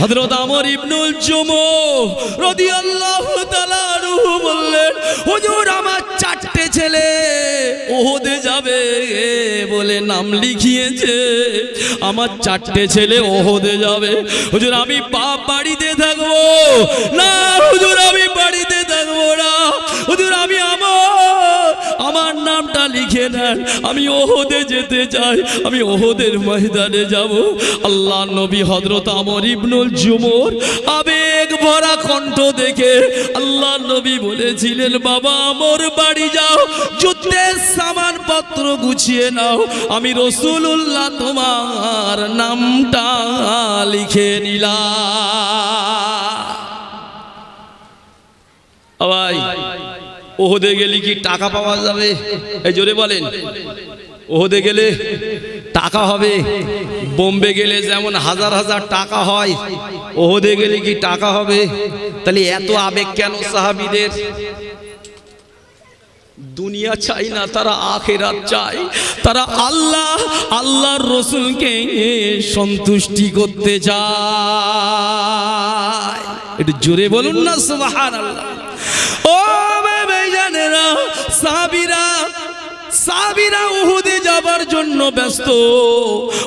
হযরত আমর ইবনুল জুমু রদি আল্লাহ বললেন, হজুর, আমার চারটে ছেলে ওহদে যাবে বলে নাম লিখিয়েছে। আমার চারটে ছেলে ওহদে যাবে। হুজুর, আমি বাপ বাড়িতে থাকব। না হুজুর, আমি বাড়িতে নেন। আমি ওহদে যেতে চাই। আমি ওহদের ময়দানে যাব। আল্লাহ নবী হজরত আমর ইবনুল জুমর আবেগ ভরা কণ্ঠ দেখে আল্লাহ নবী বলেছিলেন, বাবা, আমর, বাড়ি যাও। যুদ্ধের সামান পত্র গুছিয়ে নাও। আমি রসুল্লাহ তোমার নামটা লিখে নিলাম। ভাই ওহদে গেলে কি টাকা পাওয়া যাবে? এই জোরে বলেন। ওহদে গেলে টাকা হবে। বোম্বে গেলে যেমন হাজার হাজার টাকা হয়, ওহদে গেলে কি টাকা হবে? তাহলে এত আবেগ কেন সাহাবিদের? দুনিয়া চাই না, তারা আখেরাত চায়। তারা আল্লাহ, আল্লাহর রসুলকে সন্তুষ্টি করতে চায়। একটু জোরে বলুন না সুবাহান আল্লাহ ভাইজানেরা সাবিরা সাবিরা উহুদে যাবার জন্য ব্যস্ত।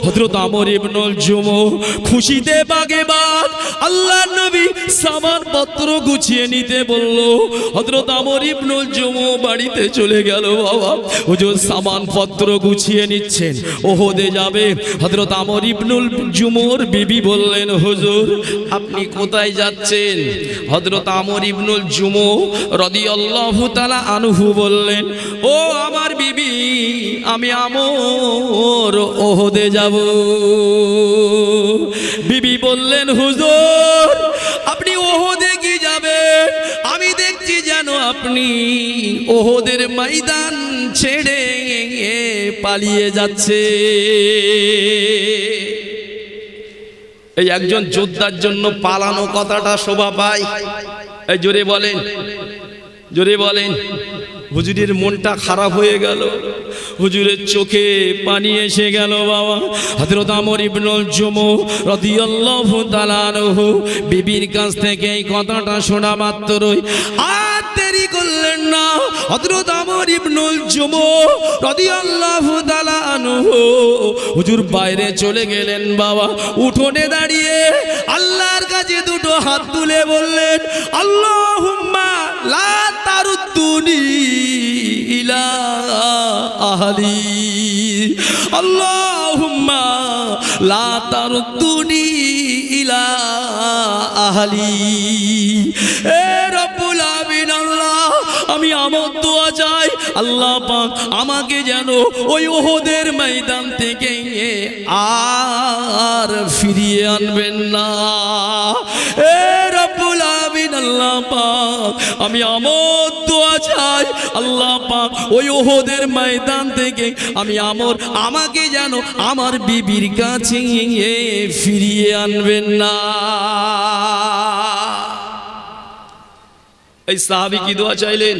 হযরত আমর ইবনুল জুমু খুশিতে বাগে বাগ আল্লাহ নবী সামান পত্র গুছিয়ে নিতে বলল। হযরত আমর ইবনুল জুমু বাড়িতে চলে গেল, বাবা। হুজুর সামান পত্র গুছিয়ে নিচ্ছেন, ওহদে যাবে। হযরত আমর ইবনুল জুমুর বিবি বললেন, হুজুর, আপনি কোথায় যাচ্ছেন? হযরত আমর ইবনুল জুমু রাদিয়াল্লাহু তাআলা আনহু বললেন, ও আমার বিবি, আমি আমর ওহদে যাব। বিবি বললেন হুজুর আপনি ওহদে কি যাবেন? আমি দেখছি যেন আপনি ওহদের ময়দান ছেড়ে পালিয়ে যাচ্ছে। এই একজন যোদ্ধার জন্য পালানো কথাটা শোভা পায়। জোরে বলেন জোরে বলেন। হুজুরের মনটা খারাপ হয়ে গেল। হুজুরের চোখে পানি এসে গেল বাবা। হযরত আমর ইবনুল জুমু রাদিয়াল্লাহু আনহু বিবির কাছ থেকে এই কথাটা শোনা মাত্রই, আর দেরি করলেন না, হযরত আমর ইবনুল জুমু রাদিয়াল্লাহু তাআলা আনহু। হুজুর বাইরে চলে গেলেন বাবা। উঠোনে দাঁড়িয়ে আল্লাহর কাছে দুটো হাত তুলে বললেন, আল্লাহুম্মা লা তারুদ্দুনি ইলা আহলি। আল্লাহুম্মা লা তারুদ্দুনি ইলা আহলি। এ রব্বুল আমিন আল্লাহ, আমি আমার দোয়া চাই। আল্লাহ পাক আমাকে যেন ওই ওহদের ময়দান থেকে আর ফিরিয়ে আনবেন না। এ আল্লাহ পাক। আমি আমার দোয়া চাই, আল্লাহ পাক, ওই ওহদের ময়দান থেকে আমি আমর আমাকে যেন আমার বিবির কাছে ফিরিয়ে আনবেন না। এই সাহাবি কি দোয়া চাইলেন?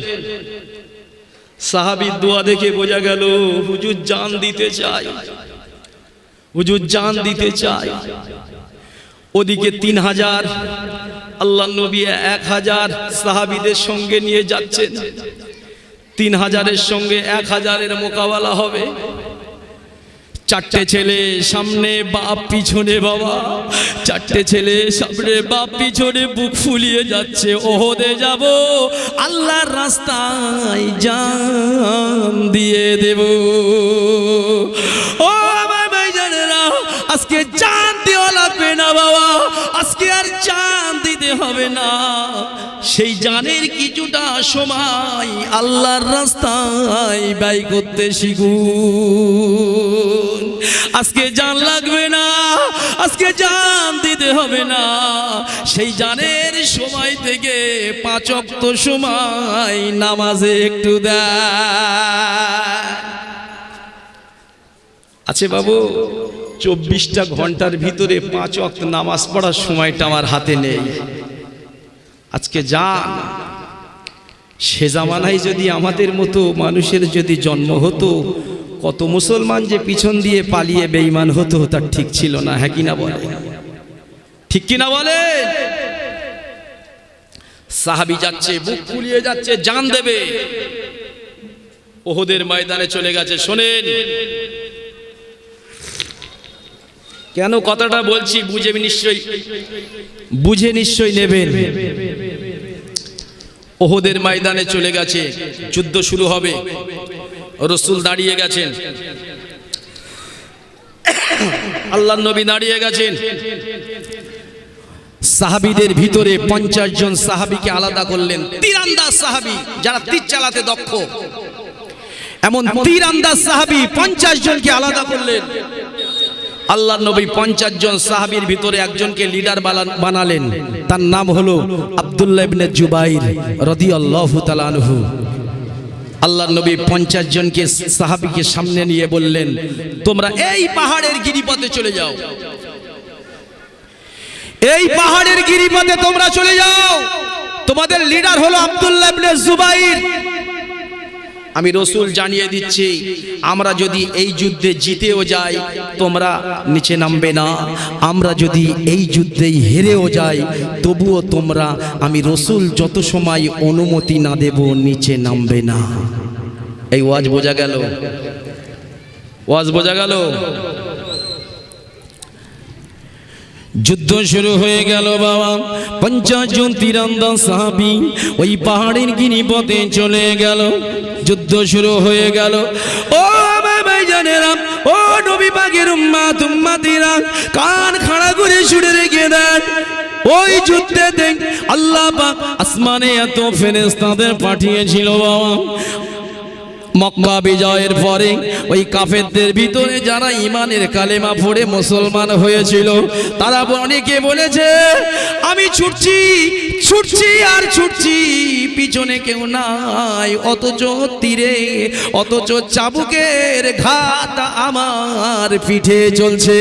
সাহাবির দোয়া দেখে বোঝা গেল, হুজুর জান দিতে চাই। হুজুর জান দিতে চাই। ওদিকে তিন হাজার আল্লাহ নবী এক হাজার সাহাবিদের সঙ্গে নিয়ে যাচ্ছেন। তিন হাজারের সঙ্গে এক হাজারের মোকাবেলা হবে। চারটে ছেলে, সামনে বাপ, পিছনে বাবা। চারটে ছেলে, সামনে বাপ, পিছনে বুক ফুলিয়ে যাচ্ছে। ওহদে যাব, আল্লাহর রাস্তায় জান দিয়ে দেব। ও আজকে আর জান দিতে হবে না। সেই জানের কিছুটা সময় আল্লাহর রাস্তায় ব্যয় করতে শিখুন। আজকে জান লাগবে না, আজকে জান দিতে হবে না। সেই জানের সময় থেকে পাঁচ অক্ত সময় নামাজে একটু দেয় আছে বাবু? চব্বিশটা ঘণ্টার ভিতরে পাঁচ অক্ত নামাজ পড়ার সময়টা আমার হাতে নেই। আজকে যান। সে জামানায় যদি আমাদের মতো মানুষের যদি জন্ম হতো, কত মুসলমান যে পিছন দিয়ে পালিয়ে বেঈমান হতো, তার ঠিক ছিল না হ্যাঁ কি না বলে ঠিক কিনা বলে সাহাবি যাচ্ছে, বুক ফুলিয়ে যাচ্ছে, জান দেবে। ওহদের ময়দানে চলে গেছে, শোনেন। কেন কথাটা বলছি বুঝে নিশ্চয়ই বুঝে নিশ্চয়ই নেবেন। ওহদের ময়দানে চলে গেছে, যুদ্ধ শুরু হবে। রসুল দাঁড়িয়ে গেছেন। আল্লাহ নবী দাঁড়িয়ে গেছেন। সাহাবিদের ভিতরে পঞ্চাশ জন সাহাবিকে আলাদা করলেন। তীরান্দাজ সাহাবি, যারা তীর চালাতে দক্ষ। এমন তীর তীরান্দাজ সাহাবি পঞ্চাশ জনকে আলাদা করলেন। আল্লাহ নবী পঞ্চাশ জন সাহাবির ভিতরে একজনকে লিডার বানালেন। তার নাম হলো আব্দুল্লাহ জুবাইর রাদিয়াল্লাহু তাআলা আনহু। আল্লাহ নবী পঞ্চাশ জনকে সাহাবিকে সামনে নিয়ে বললেন, তোমরা এই পাহাড়ের গিরিপথে চলে যাও। এই পাহাড়ের গিরিপথে তোমরা চলে যাও। তোমাদের লিডার হলো আব্দুল্লাহ জুবাইর। আমি রসুল জানিয়ে দিচ্ছি, আমরা যদি এই যুদ্ধে জিতেও যাই, তোমরা নিচে নামবে না। আমরা যদি এই যুদ্ধেই হেরেও যাই, তবুও তোমরা, আমি রসুল যত সময় অনুমতি না দেব, নিচে নামবে না। এই ওয়াজ বোঝা গেল? ওয়াজ বোঝা গেল? যুদ্ধ শুরু হয়ে গেল বাবা। পঞ্চাশ জন তীরন্দাজ সাহাবি ওই পাহাড়ের গিরিপথে চলে গেল। যুদ্ধ শুরু হয়ে গেল। ও ভাইজানেরা ও কান খাড়া করে শুনে রেখে ওই যুদ্ধে দেখ আল্লাহ আসমানে এত ফেরেশতাদের পাঠিয়েছিল বাবা। মক্কা বিজয়ের পরে ওই কাফেরদের ভিতরে যারা ইমানের কালেমা পড়ে মুসলমান হয়েছিল, তারা অনেকে বলেছে, আমি ছুটছি ছুটছি আর ছুটছি, পিছনে কেউ নাই, অথচ তীরে, অথচ চাবুকের ঘাত আমার পিঠে চলছে।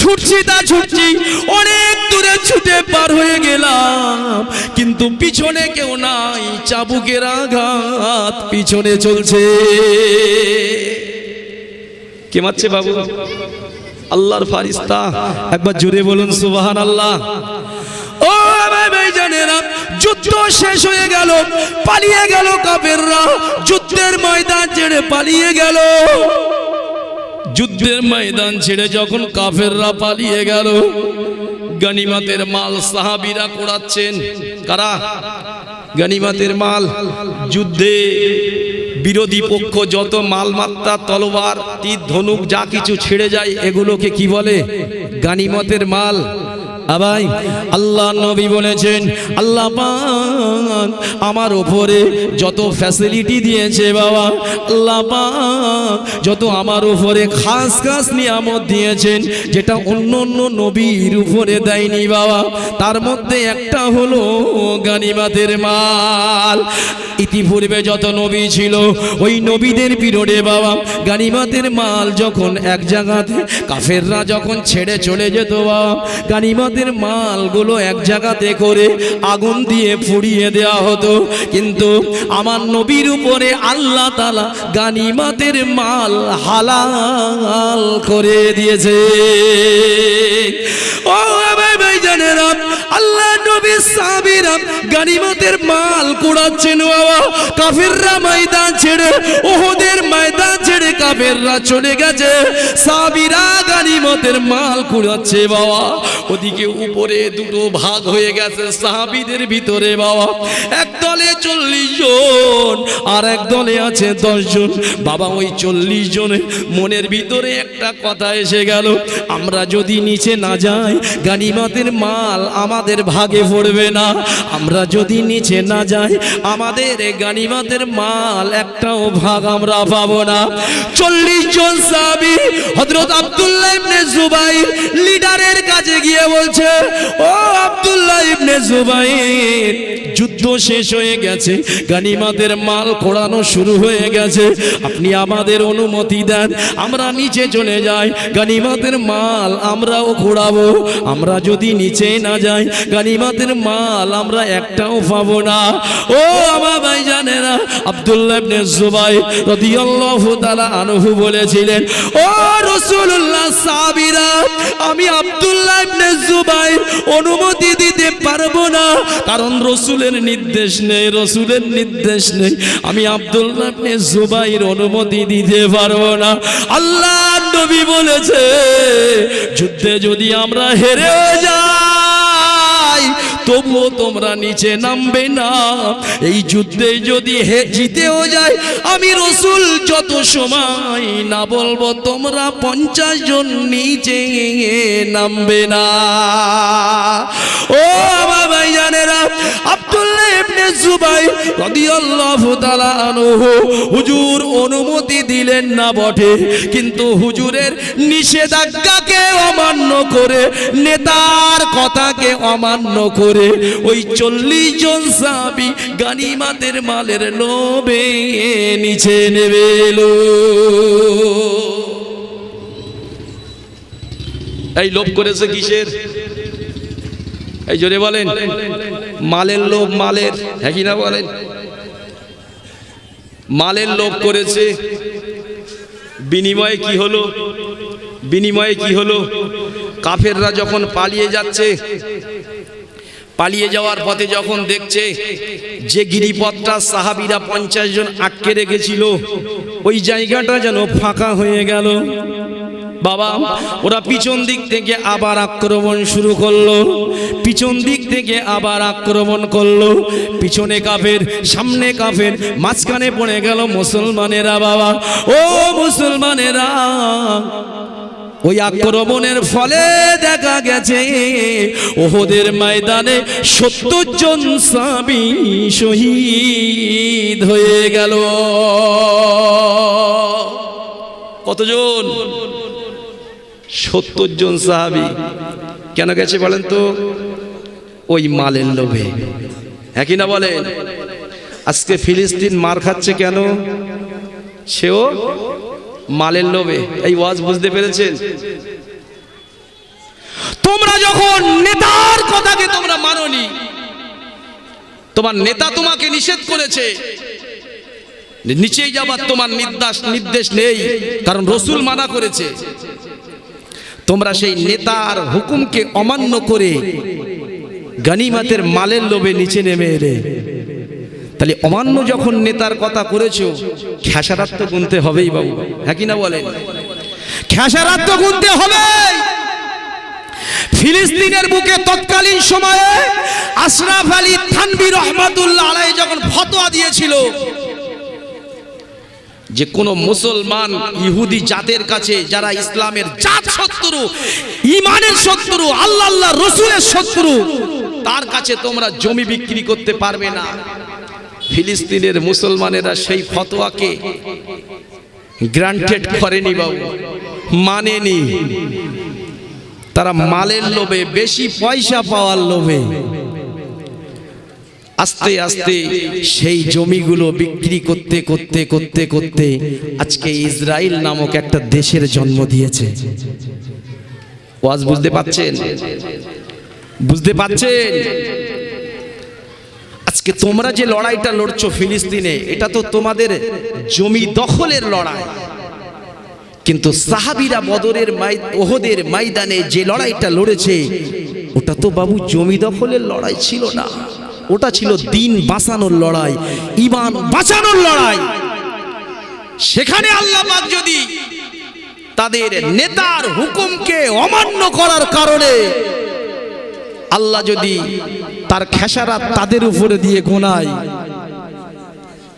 ছুটছি তা ছুটছি, অনেক দূরে ছুটে পার হয়ে গেলাম। কিন্তু পিছনে কেউ নাই, চাবুকের আঘাত পিছনে চলছে। কে মারছে বাবু? আল্লাহর ফারিস্তা। একবার জোরে বলুন সুবাহান আল্লাহ ও যুদ্ধ শেষ হয়ে গেল, পালিয়ে গেল যুদ্ধের ময়দান ছেড়ে পালিয়ে গেল। যুদ্ধের ময়দান ছেড়ে যখন কাফেররা পালিয়ে গেল গনিমাতের মাল সাহাবিরা কোড়াচ্ছেন কারা? গানিমাতের মাল। যুদ্ধে বিরোধী পক্ষ যত মালমাত্রা, তলোয়ার তীর ধনুক, যা কিছু ছেড়ে যায়, এগুলোকে কি বলে? গানিমতের মাল। আবাই, আল্লাহ নবী বলেছেন, আল্লাহ আমার ওপরে যত ফ্যাসিলিটি দিয়েছে বাবা, আল্লাহ যত আমার উপরে খাস খাস নিয়ামত দিয়েছেন, যেটা অন্য অন্য নবীর উপরে দেয়নি বাবা, তার মধ্যে একটা হলো গানিমাতের মাল। ইতিপূর্বে যত নবী ছিল, ওই নবীদের পিরিয়ডে বাবা, গানিমাতের মাল যখন এক জায়গাতে কাফেররা যখন ছেড়ে চলে যেত বাবা, গানিমাতের মালগুলো এক জায়গাতে করে আগুন দিয়ে পুড়িয়ে দেওয়া হতো। কিন্তু আমার নবীর উপরে আল্লাহ তালা গানিমাতের মাল হালাল করে দিয়েছে। ও আমার ভাইজানেরা আল্লাহ নবী সাহাবীরা গানিমতের মাল কুড়াচ্ছেন বাবা। কাফেররা ময়দান ছেড়ে ওহদের ময়দান ছেড়ে কাফেররা চলে গেছে। সাহাবীরা গানিমতের মাল কুড়াচ্ছে বাবা। ওদিকে উপরে দুটো ভাগ হয়ে গেছে সাহাবীদের ভিতরে বাবা। এক দলে চল্লিশ জন আর এক দলে আছে দশ জন। বাবা, ওই চল্লিশ জনের মনের ভিতরে একটা কথা এসে গেল। আমরা যদি নিচে না যাই গানিমাতের মাল আমাদের ভাগে পড়বে না। আমরা যদি নিচে না যাই, আমাদের গানিমাতের মাল একটাও ভাগ আমরা পাবো না। চল্লিশ জন সাহাবি হযরত আব্দুল্লাহ ইবনে লিডারের কাছে গিয়ে বলছে ও আব্দুল্লাহ ইবনে জুবাইর যুদ্ধ শেষ হয়ে গেছে। গানিমাতের মাল কোড়ানো শুরু হয়ে গেছে। আপনি আমাদের অনুমতি দেন, আমরা নিচে চলে যাই। গানিমাতের মাল আমরাও খোড়াবো। আমরা যদি নিচে না যাই, গানিমাতের মাল আমরা একটাও পাবো না। ও আমার ভাই জানে না। কারণ রসুলের নির্দেশ নেই, রসুলের নির্দেশ নেই। আমি আব্দুল্লাহ ইবনে জুবাইর অনুমতি দিতে পারব না। আল্লাহ নবী বলেছে, যুদ্ধে যদি আমরা হেরেও যাই, তবুও তোমরা নিচে নামবে না। এই যুদ্ধে যদি হে জিতেও যায় আমি রসুল যত সময় না বলব, তোমরা পঞ্চাশ জন নিচে নামবে না। ও আমার ভাইজানেরা আব্দুল্লাহ ইবনে হুজুর অনুমতি দিলেন না বটে। কিন্তু হুজুরের নিষেধাজ্ঞাকে অমান্য করে, নেতার কথাকে অমান্য করে, ওই চল্লিশ জন সাহাবি গানিমাতের মালের লোভে নিচে নেবে এই লোভ করেছে কিসের? এই জোরে বলেন। মালের লোভ মালের হ্যাঁ কি না বলেন? মালের লোভ করেছে। বিনিময়ে কি হলো? বিনিময়ে কি হলো? কাফেররা যখন পালিয়ে যাচ্ছে, পালিয়ে যাওয়ার পথে যখন দেখছে যে গিরিপথটা সাহাবিরা পঞ্চাশ জন আটকে রেখেছিল, ওই জায়গাটা যেন ফাঁকা হয়ে গেল। বাবা, ওরা পিছন দিক থেকে আবার আক্রমণ শুরু করল। পিছন দিক থেকে আবার আক্রমণ করল। পিছনে কাফের, সামনে কাফের, মাঝখানে পড়ে গেল মুসলমানেরা বাবা। ও মুসলমানেরা, ওই আক্রমণের ফলে দেখা গেছে, ওহদের ময়দানে সত্তর জন সাবি শহীদ হয়ে গেল। কতজন? সত্তর জন সাহাবি। কেন গেছে বলেন তো? ওই মালের লোভে। একই না বলেন? আজকে ফিলিস্তিন মার খাচ্ছে কেন? সেও মালের লোভে। এই ওয়াজ বুঝতে পেরেছেন? তোমরা যখন নেতার কথাকে তোমরা মাননি, তোমার নেতা তোমাকে নিষেধ করেছে। নিচেই যাবার তোমার নির্দেশ নির্দেশ নেই, কারণ রসুল মানা করেছে। তোমরা সেই নেতার হুকুমকে অমান্য করে গানিমাতের মালের লোভে নিচে নেমে এলে। তাহলে অমান্য যখন নেতার কথা করেছ খেসারাত তো গুনতে হবেই বাবু। হ্যাঁ কি না বলেন? খেসারাত তো গুনতে হবে ফিলিস্তিনের বুকে তৎকালীন সময়ে আশরাফ আলী থানবি রহমাতুল্লাহ আলাই যখন ফতোয়া দিয়েছিল যে কোন মুসলমান ইহুদি জাতের কাছে, যারা ইসলামের জাত শত্রু, ইমানের শত্রু, আল্লাহ আল্লাহ রসুলের শত্রু, তার কাছে তোমরা জমি বিক্রি করতে পারবে না। ফিলিস্তিনের মুসলমানেরা সেই ফতোয়াকে গ্রান্টেড করেনি বাবু, মানেনি। তারা মালের লোভে, বেশি পয়সা পাওয়ার লোভে আস্তে আস্তে সেই জমিগুলো বিক্রি করতে করতে করতে করতে আজকে ইসরায়েল নামক একটা দেশের জন্ম দিয়েছে। ওয়াজ বুঝতে পাচ্ছেন বুঝতে পাচ্ছেন আজকে তোমরা যে লড়াইটা লড়ছো ফিলিস্তিনে, এটা তো তোমাদের জমি দখলের লড়াই। কিন্তু সাহাবিরা বদরের ওহদের ময়দানে যে লড়াইটা লড়েছে, ওটা তো বাবু জমি দখলের লড়াই ছিল না। ওটা ছিল দিন বাঁচানোর লড়াই, ইমান বাঁচানোর লড়াই। সেখানে আল্লাহ যদি তাদের নেতার হুকুমকে অমান্য করার কারণে আল্লাহ যদি তার খেসারাত তাদের উপরে দিয়ে গোনায়,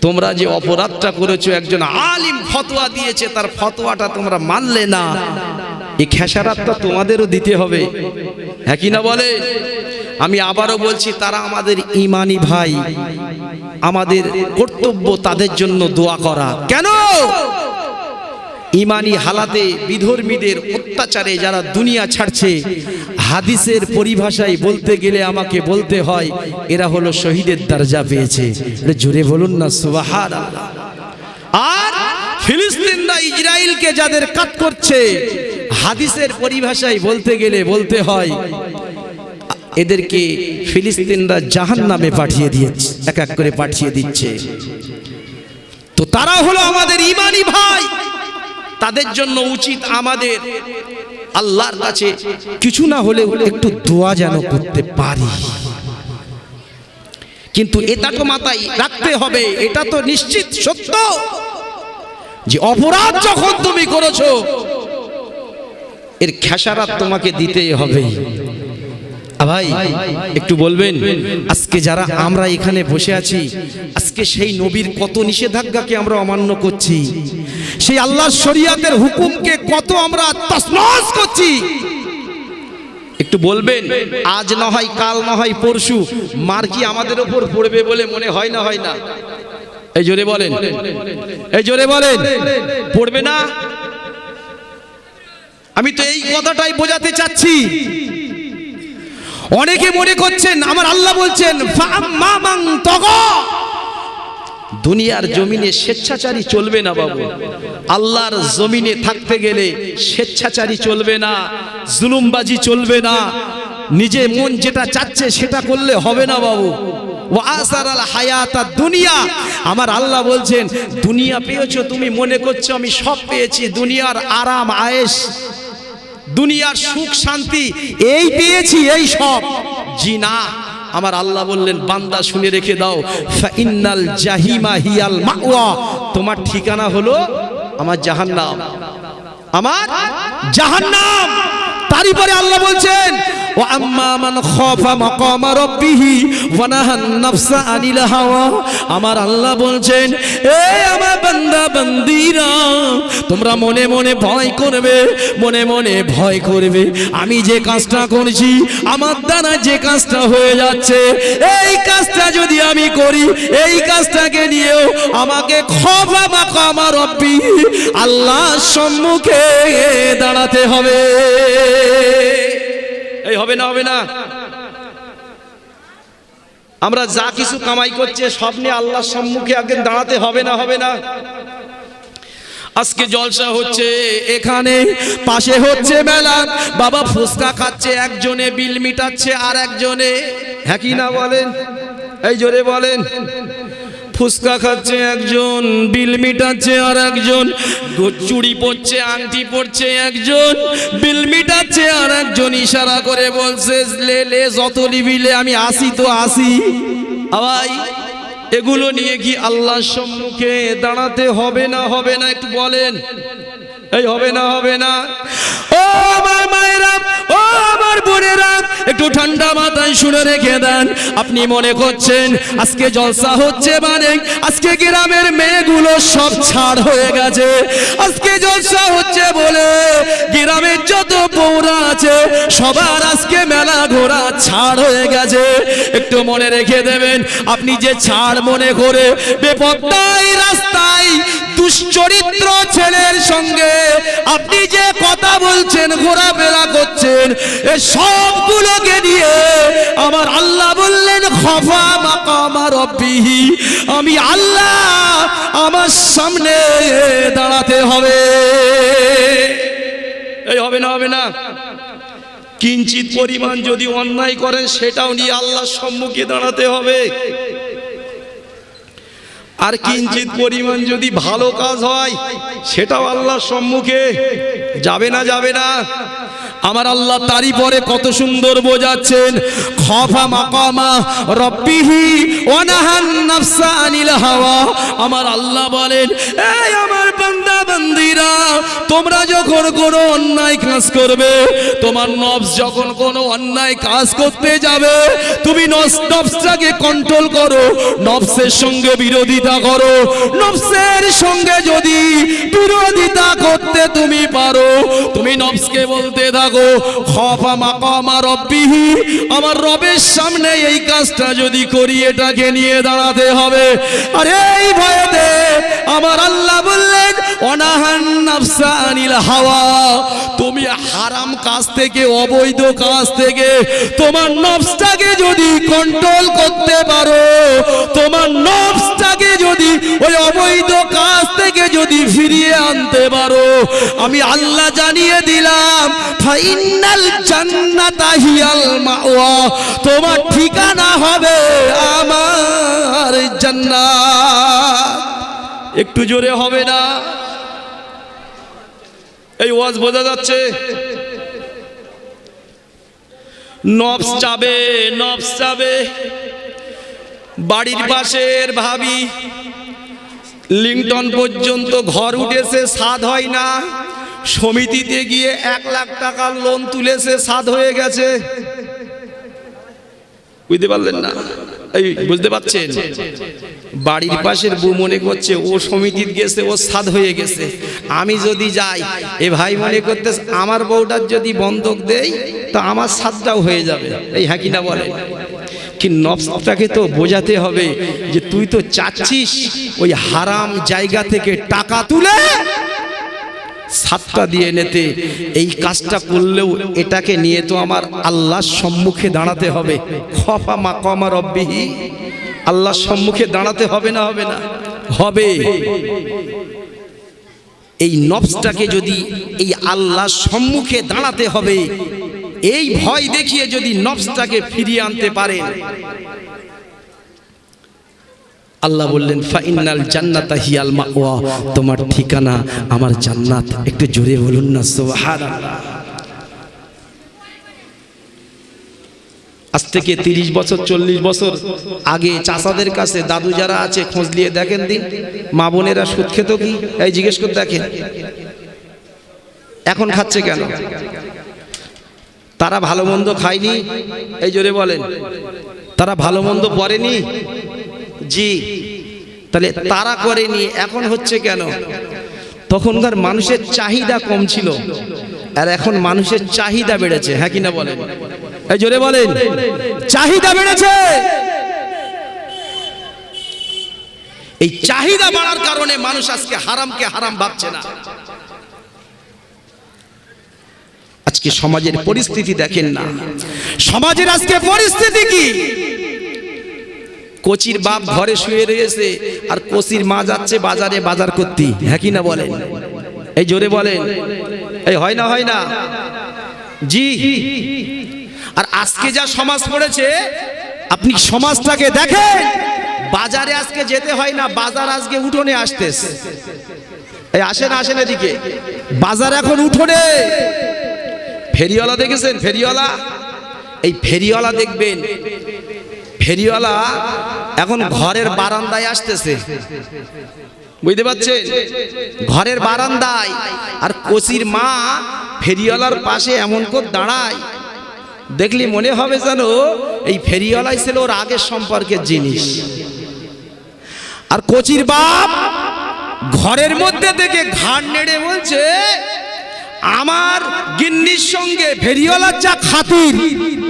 তোমরা যে অপরাধটা করেছ, একজন আলিম ফতোয়া দিয়েছে, তার ফতোয়াটা তোমরা মানলে না। এই খেসারাতটা তোমাদেরও দিতে হবে। হ্যাঁ কি না বলে? আমি আবারও বলছি, তারা আমাদের ইমানি ভাই। আমাদের কর্তব্য তাদের জন্য দোয়া করা। কেন? ইমানি হালাতে বিধর্মীদের অত্যাচারে যারা দুনিয়া ছাড়ছে, হাদিসের পরিভাষায় বলতে গেলে আমাকে বলতে হয়, এরা হলো শহীদের দরজা পেয়েছে। এটা জোরে বলুন না সুবাহার আর ফিলিস্তিনরা ইসরায়েলকে যাদের কাট করছে, হাদিসের পরিভাষায় বলতে গেলে বলতে হয় এদেরকে ফিলিস্তিনরা জাহান নামে পাঠিয়ে দিয়েছে, এক এক করে পাঠিয়ে দিচ্ছে। তো তারা হলো আমাদের ইমানি ভাই। তাদের জন্য উচিত আমাদের আল্লাহর কাছে কিছু না হলেও একটু দোয়া যেন করতে পারি। কিন্তু এটা তো মাথায় রাখতে হবে, এটা তো নিশ্চিত সত্য যে অপরাধ যখন তুমি করেছ, এর খেসারাত তোমাকে দিতেই হবে। ভাই, একটু বলবেন, আজকে যারা আমরা এখানে বসে আছি, আজকে সেই নবীর কত নিষেধাজ্ঞাকে আমরা অমান্য করছি, সেই আল্লাহর শরিয়াতের হুকুমকে কত আমরা তসনস করছি। একটু বলবেন, আজ না হয় কাল না হয় পরশু, মার কি আমাদের ওপর পড়বে বলে মনে হয় না হয় না? এই জোরে বলেন, এই জোরে বলেন, পড়বে না? আমি তো এই কথাটাই বোঝাতে চাচ্ছি অনেকে মনে করছেন, আমার আল্লাহ বলছেন দুনিয়ার জমিনে স্বেচ্ছাচারী চলবে না বাবু। আল্লাহর জমিনে থাকতে গেলে স্বেচ্ছাচারী চলবে না, জুলুমবাজি চলবে না। নিজে মন যেটা চাচ্ছে সেটা করলে হবে না বাবু। দুনিয়া। আমার আল্লাহ বলছেন, দুনিয়া পেয়েছ তুমি মনে করছ আমি সব পেয়েছি। দুনিয়ার আরাম, আয়েশ। দুনিয়ার সুখ, শান্তি, এই পেয়েছি, এই সব। জি না, আমার আল্লাহ বললেন, বান্দা শুনে রেখে দাও। ফাইন্নাল জাহিমা হিয়াল মাওয়া। তোমার ঠিকানা হলো আমার জাহান্নাম। আমার জাহান্নাম। তারই পরে আল্লাহ বলছেন ও আম্মা মান খাফা মাকামা রাব্বিহি ওয়া নাহান নাফসা আনিল আমার আল্লাহ বলছেন, এ আমার বান্দা, বান্দিরা, তোমরা মনে মনে ভয় করবে, মনে মনে ভয় করবে। আমি যে কাজটা করছি, আমার দ্বারা যে কাজটা হয়ে যাচ্ছে, এই কাজটা যদি আমি করি, এই কাজটাকে নিয়েও আমাকে খফা মাকামা রব্বি, আল্লাহর সম্মুখে দাঁড়াতে হবে। এই হবে না হবে না। আমরা যা কিছু কামাই করছে, সব নিয়ে আল্লাহর সম্মুখে একদিন দাঁড়াতে হবে না হবে না। আজকে জলসা হচ্ছে, এখানে পাশে হচ্ছে মেলা। বাবা ফুসকা খাচ্ছে, একজনে বিল মিটাচ্ছে আর একজনে হ্যাঁ কি না বলেন? এই জোরে বলেন। ফুসকা খাচ্ছে একজন, বিল মিটাচ্ছে আর একজন চুড়ি পড়ছে, আংটি পড়ছে একজন, বিল মিটাচ্ছে আর একজন ইশারা করে বলছে, লে লে, যত নিবিলে আমি আসি তো আসি। আবাই, এগুলো নিয়ে কি আল্লাহর সম্মুখে দাঁড়াতে হবে না হবে না, একটু বলেন। এই হবে না হবে না। ও আমার মায়েরা, ও আমার বোনেরা, একটু ঠান্ডা মাথায় শুনে রেখে দেন। আপনি মনে করছেন আজকে জলসা হচ্ছে মানে? আজকে গ্রামের মেয়েগুলো সব ছাড় হয়ে গেছে। আজকে জলসা হচ্ছে বলে গ্রামের যত বৌরা আছে, সবার আজকে মেলা ঘোরা ছাড় হয়ে গেছে। একটু মনে রেখে দেবেন, আপনি যে ছাড় মনে করে বেপত্তাই রাস্তায় দুশ্চরিত্র ছেলের সঙ্গে আপনি যে কথা বলছেন, ঘোরাফেরা করছেন, এ সবগুলোকে নিয়ে আমার আল্লাহ বললেন, খফা মাকামা রব্বিহি। আমি আল্লাহ আমার সামনে দাঁড়াতে হবে। এই হবে না হবে না। কিঞ্চিত পরিমাণ যদি অন্যায় করেন, সেটাও নিয়ে আল্লাহর সম্মুখে দাঁড়াতে হবে। আর কিঞ্চিত পরিমাণ যদি ভালো কাজ হয় সেটাও আল্লাহর সম্মুখে যাবে না যাবে না। আমার আল্লাহ তারই পরে কত সুন্দর বোঝাচ্ছেন খফা মাকামা রব্বিহি ওয়ানাহান নাফসা আনিল হাওয়া। আমার আল্লাহ বলেন এই আমার বান্দা বান্দিরা, তোমরা যখন কোনো অন্যায় কাজ করবে, তোমার নফস যখন কোনো অন্যায় কাজ করতে যাবে, তুমি নফসটাকে কন্ট্রোল করো নফসের সঙ্গে বিরোধিতা করো। নফসের সঙ্গে যদি বিরোধিতা করতে তুমি পারো, তুমি নফসকে বলতে থাকো, খফা মাকামা রব্বিহি আমার রবের সামনে এই কাজটা যদি করি, এটাকে নিয়ে দাঁড়াতে হবে। আর এই ভয়তে আমার আল্লাহ বললেন অনাহান নাফসানিল হাওয়া। তুমি হারাম কাজ থেকে, অবৈধ কাজ থেকে তোমার নফসটাকে যদি কন্ট্রোল করতে পারো, তোমার নফসটাকে যদি ওই অবৈধ কাজ থেকে যদি ফিরিয়ে আনতে পারো, আমি আল্লাহ জানিয়ে দিলাম, ফাইনাল জান্নাতা হিয়াল মাওয়া। তোমার ঠিকানা হবে আমার জান্নাত। একটু জোরে হবে না? এই ওয়াজ বোঝা যাচ্ছে। নবস চাবে নবস চাবে। বাড়ির পাশের ভাবি, লিংটন পর্যন্ত ঘর উঠেছে স্বাদ হয় না। সমিতিতে গিয়ে এক লাখ টাকার লোন তুলেছে স্বাদ হয়ে গেছে। বুঝতে পারলেন না? এই, বুঝতে পারছেন? বাড়ির পাশের বউ মনে করছে, ও সমিতির গেছে, ও সাদ হয়ে গেছে। আমি যদি যাই, এ ভাই মনে করতে আমার বউটার যদি বন্ধক দেই, তো আমার সাদটাও হয়ে যাবে। এই হ্যাঁ বলে কি নফসটাকে তো বোঝাতে হবে যে তুই তো চাচ্ছিস ওই হারাম জায়গা থেকে টাকা তুলে সাতটা দিয়ে নেতে। এই কাজটা করলেও এটাকে নিয়ে তো আমার আল্লাহর সম্মুখে দাঁড়াতে হবে। খফা মা কমা রব্বিহি। আল্লাহর সম্মুখে দাঁড়াতে হবে না হবে না? হবে। এই নফসটাকে যদি এই আল্লাহর সম্মুখে দাঁড়াতে হবে এই ভয় দেখিয়ে যদি নফসটাকে ফিরিয়ে আনতে পারে। আল্লাহ বললেন ফাইনাল জান্নাতা হিয়াল মাওয়া। তোমার ঠিকানা আমার জান্নাত। একটু জোরে বলুন না সুবহানাল্লাহ। আজ থেকে তিরিশ বছর, চল্লিশ বছর আগে চাষাদের কাছে দাদু যারা আছে, খোঁজ নিয়ে দেখেন দিন। মা বোনেরা সুদ খেত কি? এই জিজ্ঞেস করে দেখেন। এখন খাচ্ছে কেন? তারা ভালো মন্দ খায়নি? এই জোরে বলেন। তারা ভালো মন্দ পড়েনি জি। তাহলে তারা করেনি, এখন হচ্ছে কেন? তখনকার মানুষের চাহিদা কম ছিল। আর এখন মানুষের চাহিদা বেড়েছে হ্যাঁ কিনা বলেন? এই জোরে বলেন। চাহিদা বেড়েছে। এই চাহিদা বাড়ার কারণে মানুষ আজকে হারামকে হারাম ভাবছে না। আজকে সমাজের পরিস্থিতি দেখেন না। সমাজের আজকে পরিস্থিতি কি? কোচির বাপ ঘরে শুয়ে রয়েছে আর কোচির মা যাচ্ছে বাজারে বাজার করতে। হ্যাঁ কি না বলেন? এই জোরে বলেন। এই হয় না হয় না? জি। আর আজকে যা সমাজ পড়েছে আপনি সমাজটাকে দেখেন। বাজারে আজকে যেতে হয় না বাজার আজকে উঠোনে আসতেছে। এই আসেন আসেন এদিকে। বাজার এখন উঠোনে। ফেরিওয়ালা দেখেছেন? ফেরিওয়ালা? এই ফেরিওয়ালা দেখবেন। ফেরিওয়ালা এখন ঘরের বারান্দায় আসতেছে। বুঝতে পারছেন? ঘরের বারান্দায়। আর কোচির মা ফেরিওয়ালার পাশে এমন করে দাঁড়ায়। দেখলি মনে হবে যেন এই ফেরিওয়ালাই ছিল ওর আগের সম্পর্কের জিনিস। আর কোচির বাপ ঘরের মধ্যে থেকে ঘাড় নেড়ে বলছে, আমার গিন্নির সঙ্গে ফেরিওয়ালার যা খাতির,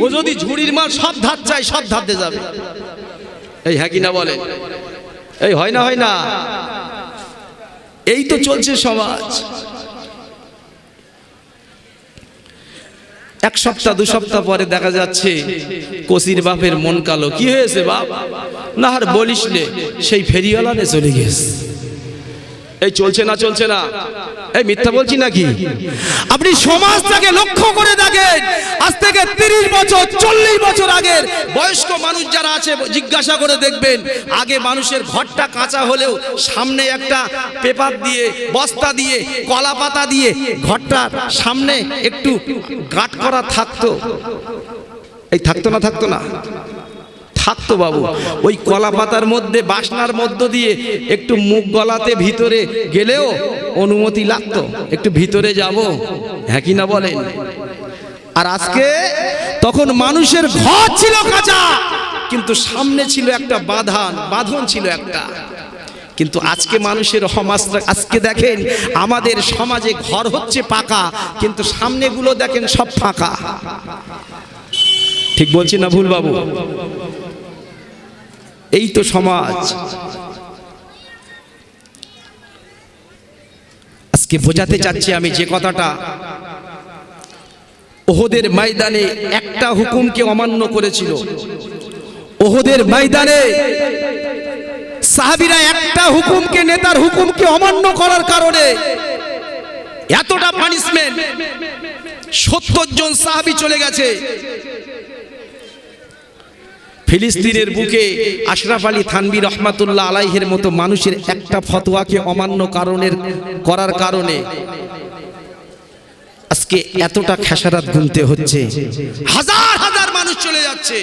ও যদি ঝুড়ির মাল সব ধার চায়, সব ধারতে যাবে। এই হ্যাঁ কিনা বলে? এই হয় না হয় না। এই তো চলছে সমাজ। এক সপ্তাহ, দু সপ্তাহ পরে দেখা যাচ্ছে কসির বাপের মন কালো। কি হয়েছে বাপ? না আর বলিস সেই ফেরিওয়ালা চলে গেছে। এই চলছে না চলছে না। এই মিথ্যা বলছি নাকি? আপনি সমাজটাকে লক্ষ্য করে দেখেন, আজ থেকে তিরিশ বছর, চল্লিশ বছর আগের বয়স্ক মানুষ যারা আছে, জিজ্ঞাসা করে দেখবেন, আগে মানুষের ঘরটা কাঁচা হলেও সামনে একটা পেপার দিয়ে, বস্তা দিয়ে, কলা পাতা দিয়ে ঘরটার সামনে একটু গাট করা থাকতো। এই থাকতো না থাকতো না। থাকতো বাবু। ওই কলা পাতার মধ্যে, বাসনার মধ্য দিয়ে একটু মুখ গলাতে ভিতরে গেলেও অনুমতি লাগতো। একটু ভিতরে যাব। হ্যাঁ কি না বলেন? আর আজকে তখন মানুষের ঘর ছিল কাঁচা, কিন্তু সামনে ছিল একটা বাঁধান, বাঁধন ছিল একটা। কিন্তু আজকে মানুষের সমাজ আজকে দেখেন, আমাদের সমাজে ঘর হচ্ছে পাকা, কিন্তু সামনেগুলো দেখেন সব ফাঁকা। ঠিক বলছি না ভুল বাবু? এই তো সমাজ। আজকে বোঝাতে চাচ্ছি আমি যে কথাটা। ওহদের ময়দানে একটা হুকুমকে অমান্য করেছিল। ওহদের ময়দানে সাহাবিরা একটা হুকুমকে, নেতার হুকুমকে অমান্য করার কারণে এতটা পানিশমেন্ট সত্তর জন সাহাবি চলে গেছে। ফিলিস্তিনের বুকে আশরাফ আলী থানবি রহমাতুল্লাহ আলাইহের মতো মানুষের একটা ফতোয়াকে অমান্য কারণের করার কারণে আজকে এতটা খেসারাত গুনতে হচ্ছে। হাজার হাজার মানুষ চলে যাচ্ছে।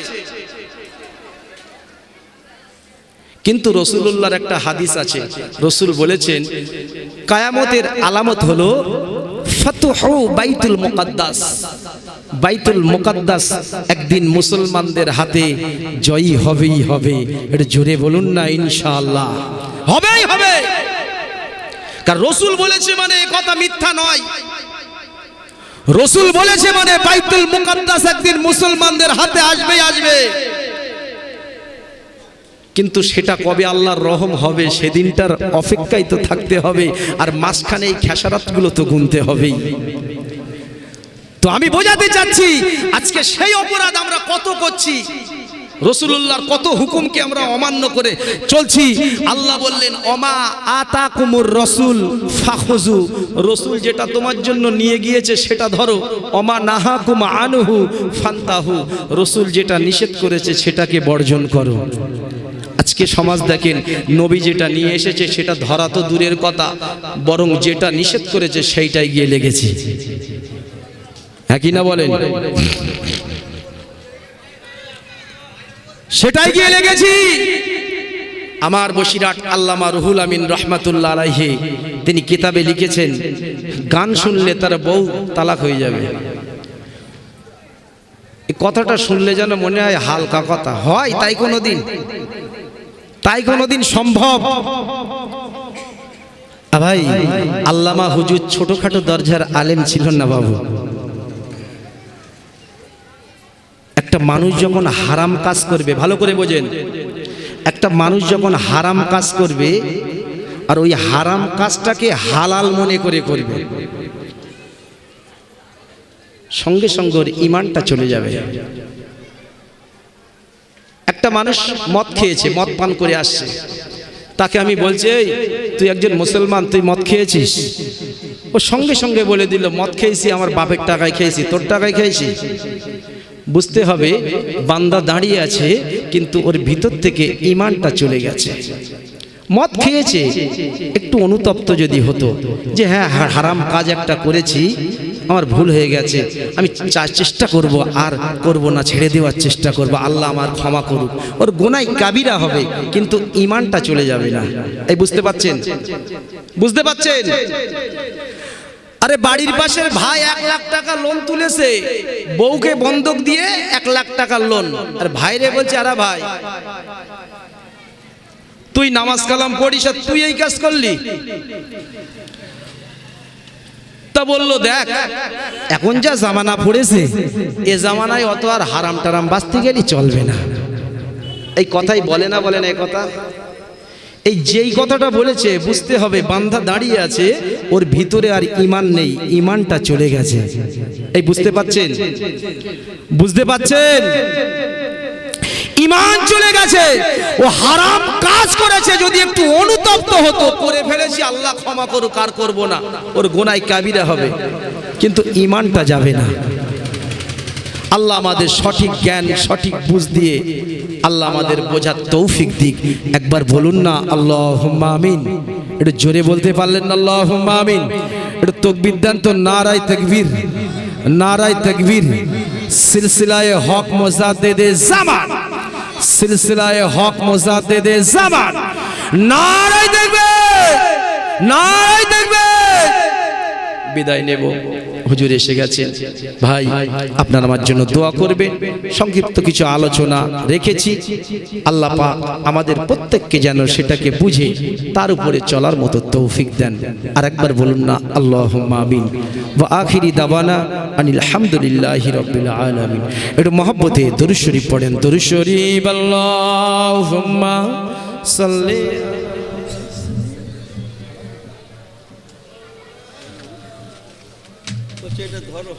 কিন্তু রসুল্লাহর একটা হাদিস আছে। রসুল বলেছেন, কায়ামতের আলামত হলো ফতুহু বাইতুল মুকাদ্দাস। বাইতুল মুকাদ্দাস একদিন মুসলমানদের হাতে জয়ী হবেই হবে। এটা জোরে বলুন না, ইনশাআল্লাহ। হবেই, হবে। কারণ রসুল বলেছে মানে এ কথা মিথ্যা নয়। রসুল বলেছে মানে বাইতুল মুকাদ্দাস একদিন মুসলমানদের হাতে আসবেই, আসবে। কিন্তু সেটা কবে আল্লাহর রহম হবে, সেদিনটার অপেক্ষায় তো থাকতে হবে, আর মাঝখানে এই খেসারাতগুলো তো গুনতে হবেই। তো আমি বোঝাতে চাচ্ছি, আজকে সেই অপরাধ আমরা কত করছি রসুল্লাহর কত হুকুমকে আমরা অমান্য করে চলছি। আল্লাহ বললেন, অমা আতা কুমুর রসুল ফাখুজু রসুল যেটা তোমার জন্য নিয়ে গিয়েছে সেটা ধরো। অমা নাহা কুমা আনহু, ফান্তাহু। রসুল যেটা নিষেধ করেছে সেটাকে বর্জন করো। আজকে সমাজ দেখেন, নবী যেটা নিয়ে এসেছে সেটা ধরা তো দূরের কথা, বরং যেটা নিষেধ করেছে সেইটাই গিয়ে লেগেছে। হ্যাঁ না বলেন? সেটাই গিয়ে লেগেছি। আমার বসিরাট আল্লামা রুহুল আমিন রহমাতুল্লাহ আলাইহি, তিনি কিতাবে লিখেছেন, গান শুনলে তার বউ তালাক হয়ে যাবে। এই কথাটা শুনলে যেন মনে হয় হালকা কথা। হয় তাই কোনো দিন তাই কোনো দিন সম্ভব ভাই, আল্লামা হুজুর ছোটখাটো দরজার আলেম ছিল না বাবু? একটা মানুষ যখন হারাম কাজ করবে, ভালো করে বোঝেন। একটা মানুষ যখন হারাম কাজ করবে, আর ওই হারাম কাজটাকে হালাল মনে করে করবে, সঙ্গে সঙ্গে ওর ইমানটা চলে যাবে। একটা মানুষ মদ খেয়েছে, মদ পান করে আসছে। তাকে আমি বলছি, এই, তুই একজন মুসলমান, তুই মদ খেয়েছিস? ও সঙ্গে সঙ্গে বলে দিল, মদ খেয়েছি, আমার বাপের টাকায় খেয়েছি, তোর টাকায় খেয়েছি। বুঝতে হবে, বান্দা দাঁড়িয়ে আছে, কিন্তু ওর ভিতর থেকে ইমানটা চলে গেছে। মদ খেয়েছে, একটু অনুতপ্ত যদি হতো, যে হ্যাঁ হারাম কাজ একটা করেছি, আমার ভুল হয়ে গেছে, আমি চেষ্টা করব, আর করব না, ছেড়ে দেওয়ার চেষ্টা করব, আল্লাহ আমার ক্ষমা করুক। ওর গোনাই কাবিরা হবে, কিন্তু ইমানটা চলে যাবে না। এই বুঝতে পাচ্ছেন বুঝতে পাচ্ছেন আরে বাড়ির পাশের ভাই এক লাখ টাকা লোন তুলেছে। বউকে বন্ধক দিয়ে এক লাখ টাকার লোন আর ভাইরে বলছে, আরে ভাই, তুই নামাজ কালাম পড়িস আর তুই এই কাজ করলি? তা বলল, দেখ, এখন যা জামানা পড়েছে, এ জামানায় অত আর হারাম টারাম বাঁচতে গেলে চলবে না। এই কথাই বলে না বলে না এই কথা? এই যেই কথাটা বলেছে, বুঝতে হবে, বান্ধা দাঁড়িয়ে আছে, ওর ভিতরে আর ইমান নেই, ইমানটা চলে গেছে। এই বুঝতে পাচ্ছেন? বুঝতে পাচ্ছেন? ইমান চলে গেছে। ও হারাম কাজ করেছে, যদি একটু অনুতপ্ত হতো, করে ফেলেছি, আল্লাহ ক্ষমা করুক, আর করব না। ওর গোনায় কাবিরা হবে। কিন্তু ইমানটা যাবে না। আল্লাহ আমাদের সঠিক জ্ঞান, সঠিক বুঝ দিয়ে আল্লাহ আমাদের বোঝার তৌফিক দিক। একবার বলুন না আল্লাহ আমিন। একটু জোরে বলতে পারলেন না আল্লাহ আমিন। একটু তকবির দেন তো, নারায় তকবীর নারায় তকবীর। সিলসিলায় হক মজা দে মোজাদ্দেদে জামান, সিলসিলায় হক মোজাদ্দেদে জামান। নারায় দেখবে নারায় দেখবে বিদায় নেব। হুজুর এসে গেছেন ভাই, আপনার আমার জন্য দোয়া করবেন। সংক্ষিপ্ত কিছু আলোচনা রেখেছি। আল্লাহ পাক আমাদের প্রত্যেককে যেন সেটাকে বুঝে, তার উপরে চলার মতো তৌফিক দেন। আর একবার বলুন না আল্লাহ আমিন। ওয়া আখিরি দাবানা আনিল হামদুলিল্লাহি রাব্বিল আলামিন। একটু মহব্বতে দরুদ শরীফ পড়েন। দরুদ শরীফ, আল্লাহুম্মা সাল্লি এটা ধরো